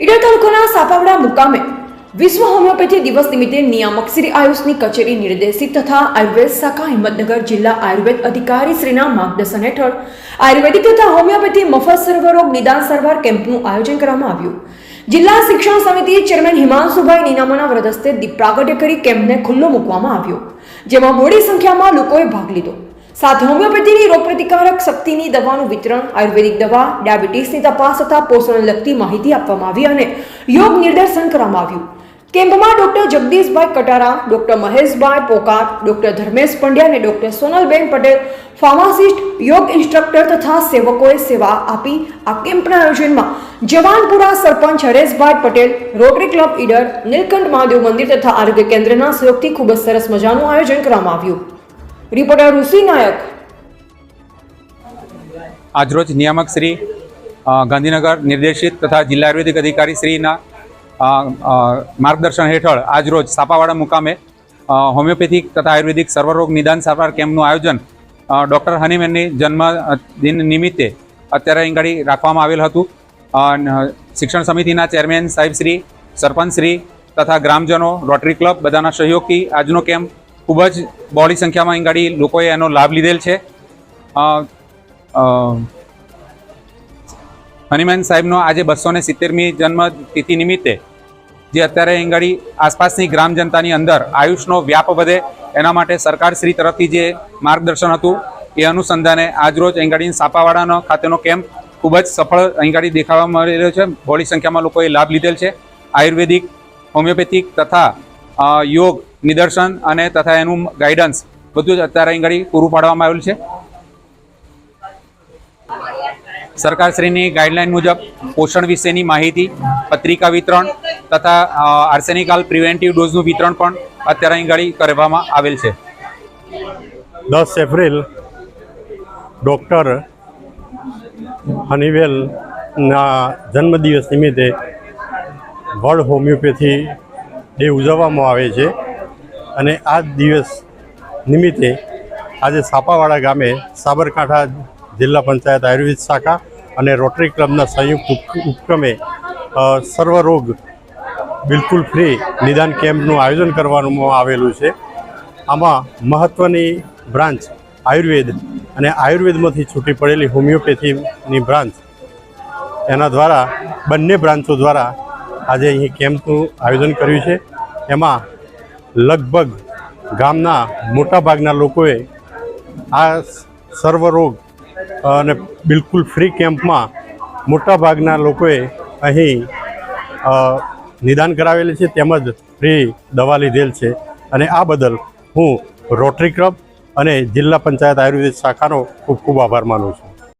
ઈડર તાલુકાના સાપાવડા મુકામે વિશ્વ હોમિયોપેથી દિવસ નિમિત્તે નિયામક શ્રી આયુષની કચેરી નિર્દેશિત તથા આયુર્વેદ શાખા હિંમતનગર જિલ્લા આયુર્વેદ અધિકારી શ્રીના માર્ગદર્શન હેઠળ આયુર્વેદિક તથા હોમિયોપેથી મફત સર્વરોગ નિદાન સારવાર કેમ્પનું આયોજન કરવામાં આવ્યું. જિલ્લા શિક્ષણ સમિતિ ચેરમેન હિમાંશુભાઈ નીનામાના વ્રત હસ્તે દીપ પ્રાગટ્ય કરી કેમ્પને ખુલ્લો મૂકવામાં આવ્યો, જેમાં મોટી સંખ્યામાં લોકોએ ભાગ લીધો. સાથે હોમિયોપેથીની રોગપ્રતિકારક શક્તિની દવાનું વિતરણ, આયુર્વેદિક દવા, ડાયાબિટીસની તપાસ તથા પોષણને લગતી માહિતી આપવામાં આવી અને યોગ નિર્દેશન કરવામાં આવ્યું. કેમ્પમાં doctor Jagdishbhai Katara, doctor Maheshbhai Pokar, doctor Dharmesh Pandya અને doctor Sonalben Patel, pharmacist, yoga instructor તથા સેવકોએ સેવા આપી. આ કેમ્પના આયોજનમાં જવાનપુરા સરપંચ હરેશભાઈ પટેલ, રોટરી ક્લબ ઈડર, નીલકંઠ મહાદેવ મંદિર તથા આરોગ્ય કેન્દ્રના સહયોગથી ખૂબ જ સરસ મજાનું આયોજન કરવામાં આવ્યું. રિપોર્ટર ઋષિ નાયક. આજરોજ નિયામક શ્રી ગાંધીનગર નિર્દેશિત તથા જિલ્લા આયુર્વેદિક અધિકારી શ્રીના માર્ગદર્શન હેઠળ આજરોજ સાપાવાડા મુકામે હોમિયોપેથિક તથા આયુર્વેદિક સર્વરોગ નિદાન સારવાર કેમ્પનું આયોજન ડૉક્ટર હનીમેનની જન્મ દિન નિમિત્તે અત્યારે અહીં રાખવામાં આવેલ હતું. શિક્ષણ સમિતિના ચેરમેન સાહેબ શ્રી, સરપંચ શ્રી તથા ગ્રામજનો, રોટરી ક્લબ બધાના સહયોગથી આજનો કેમ્પ ખૂબ જ બહોળી સંખ્યામાં અહીં ગાડી લોકોએ એનો લાભ લીધેલ છે. હનુમાન સાહેબનો આજે બસો ને સિત્તેરમી જન્મ તિથિ નિમિત્તે જે અત્યારે અહીંગાડી આસપાસની ગ્રામ જનતાની અંદર આયુષનો વ્યાપ વધે એના માટે સરકાર શ્રી તરફથી જે માર્ગદર્શન હતું એ અનુસંધાને આજરોજ અહીંગાડી સાપાવાડાનો ખાતેનો કેમ્પ ખૂબ જ સફળ અહીંગાડી દેખાવા મળી રહ્યો છે. બહોળી સંખ્યામાં લોકોએ લાભ લીધેલ છે. આયુર્વેદિક, હોમિયોપેથિક તથા યોગ, નિદર્શન અને તથા એનું ગાઈડન્સ બધું જ અત્યારે અહીંગાડી પૂરું પાડવામાં આવેલું છે. સરકારશ્રીની ગાઈડલાઈન મુજબ પોષણ વિશેની માહિતી, પત્રિકા વિતરણ તથા આર્સેનિકાલ પ્રિવેન્ટિવ ડોઝનું વિતરણ પણ અત્યારે અહીં ઘડી કરવામાં આવેલ છે. દસ એપ્રિલ ડૉક્ટર હનીવેલના જન્મદિવસ નિમિત્તે વર્લ્ડ હોમિયોપેથી ડે ઉજવવામાં આવે છે. અને આ દિવસ નિમિત્તે આજે સાપાવાડા ગામે સાબરકાંઠા જિલ્લા પંચાયત આયુર્વેદ શાખા અને રોટરી ક્લબના સંયુક્ત ઉપ- ઉપક્રમે સર્વરોગ બિલકુલ ફ્રી નિદાન કેમ્પનું આયોજન કરવામાં આવેલું છે. આમાં મહત્ત્વની બ્રાન્ચ આયુર્વેદ અને આયુર્વેદમાંથી છૂટી પડેલી હોમિયોપેથીની બ્રાન્ચ એના દ્વારા, બંને બ્રાન્ચો દ્વારા આજે અહીં કેમ્પનું આયોજન કર્યું છે. એમાં લગભગ ગામના મોટાભાગના લોકોએ આ સર્વરોગ અને બિલકુલ ફ્રી કેમ્પમાં મોટાભાગના લોકોએ અહીં નિદાન કરાવેલી છે, તેમજ ફ્રી દવા લીધેલ છે. અને આ બદલ હું રોટરી ક્લબ અને જિલ્લા પંચાયત આયુર્વેદ શાખાનો ખૂબ ખૂબ આભાર માનું છું.